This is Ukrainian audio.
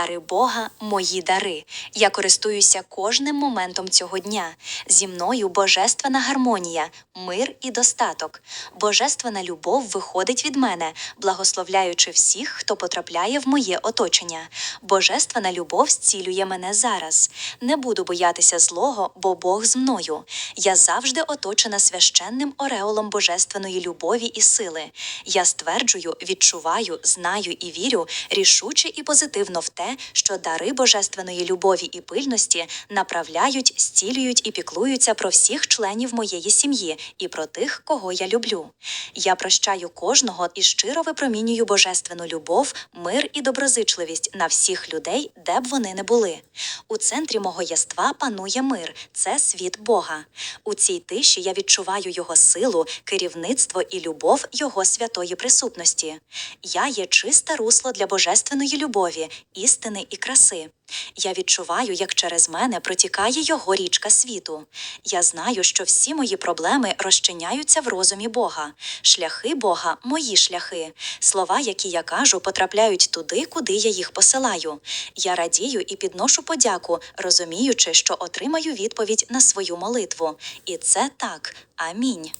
Дари Бога мої дари. Я користуюся кожним моментом цього дня. Зі мною божественна гармонія, мир і достаток. Божественна любов виходить від мене, благословляючи всіх, хто потрапляє в моє оточення. Божественна любов зцілює мене зараз. Не буду боятися злого, бо Бог з мною. Я завжди оточена священним ореолом божественної любові і сили. Я стверджую, відчуваю, знаю і вірю рішуче і позитивно в те, що дари божественної любові і пильності направляють, зцілюють і піклуються про всіх членів моєї сім'ї і про тих, кого я люблю. Я прощаю кожного і щиро випромінюю божественну любов, мир і доброзичливість на всіх людей, де б вони не були. У центрі мого єства панує мир, це світ Бога. У цій тиші я відчуваю його силу, керівництво і любов його святої присутності. Я є чисте русло для божественної любові, істини і краси. Я відчуваю, як через мене протікає його річка світу. Я знаю, що всі мої проблеми розчиняються в розумі Бога. Шляхи Бога мої шляхи. Слова, які я кажу, потрапляють туди, куди я їх посилаю. Я радію і підношу подяку, розуміючи, що отримаю відповідь на свою молитву. І це так. Амінь.